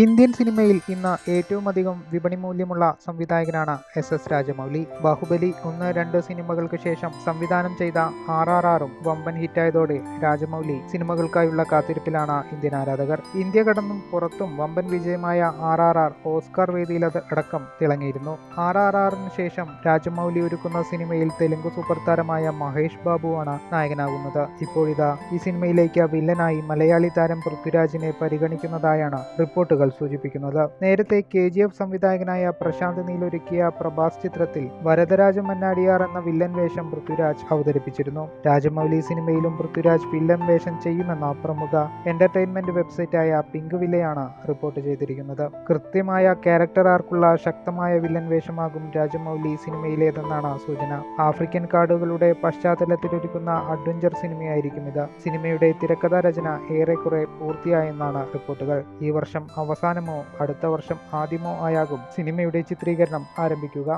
Indian സിനിമയിൽ ഇന്ന് ഏറ്റവും അധികം വിപണി മൂല്യമുള്ള സംവിധായകനാണ് എസ് എസ് രാജമൗലി ബാഹുബലി ഒന്ന് രണ്ട് സിനിമകൾക്ക് ശേഷം സംവിധാനം ചെയ്ത ആർ ആർ ആറും വമ്പൻ ഹിറ്റായതോടെ രാജമൗലി സിനിമകൾക്കായുള്ള കാത്തിരിപ്പിലാണ് ഇന്ത്യൻ ആരാധകർ. ഇന്ത്യ കടന്നും പുറത്തും വമ്പൻ വിജയമായ ആർ ആർ ആർ ഓസ്കാർ വേദിയിൽ അടക്കം തിളങ്ങിയിരുന്നു. ആർ ആർ ആറിന് ശേഷം രാജമൗലി ഒരുക്കുന്ന സിനിമയിൽ തെലുങ്ക് സൂപ്പർ താരമായ മഹേഷ് ബാബുവാണ് നായകനാകുന്നത്. ഇപ്പോഴിതാ ഈ സിനിമയിലേക്ക് വില്ലനായി മലയാളി താരം പൃഥ്വിരാജിനെ പരിഗണിക്കുന്നതായാണ് റിപ്പോർട്ടുകൾ. സൂചിപ്പിക്കുന്നത്. നേരത്തെ കെ ജി എഫ് സംവിധായകനായ പ്രശാന്ത് നീലൊരുക്കിയ പ്രഭാസ് ചിത്രത്തിൽ വരദരാജ മന്നാടിയാർ എന്ന വില്ലൻ വേഷം പൃഥ്വിരാജ് അവതരിപ്പിച്ചിരുന്നു. രാജമൗലി സിനിമയിലും പൃഥ്വിരാജ് വില്ലൻ വേഷം ചെയ്യുമെന്ന പ്രമുഖ എന്റർടൈൻമെന്റ് വെബ്സൈറ്റായ പിങ്ക് വില്ലയാണ് റിപ്പോർട്ട് ചെയ്തിരിക്കുന്നത്. കൃത്യമായ ക്യാരക്ടർ ആർക്കുള്ള ശക്തമായ വില്ലൻ വേഷമാകും രാജമൗലി സിനിമയിലേതെന്നാണ് സൂചന. ആഫ്രിക്കൻ കാർഡുകളുടെ പശ്ചാത്തലത്തിലൊരുക്കുന്ന അഡ്വഞ്ചർ സിനിമയായിരിക്കും ഇത്. സിനിമയുടെ തിരക്കഥാ രചന ഏറെക്കുറെ പൂർത്തിയായെന്നാണ് റിപ്പോർട്ടുകൾ. ഈ വർഷം അവസാനമോ അടുത്ത വർഷം ആദ്യമോ ആയാകും സിനിമയുടെ ചിത്രീകരണം ആരംഭിക്കുക.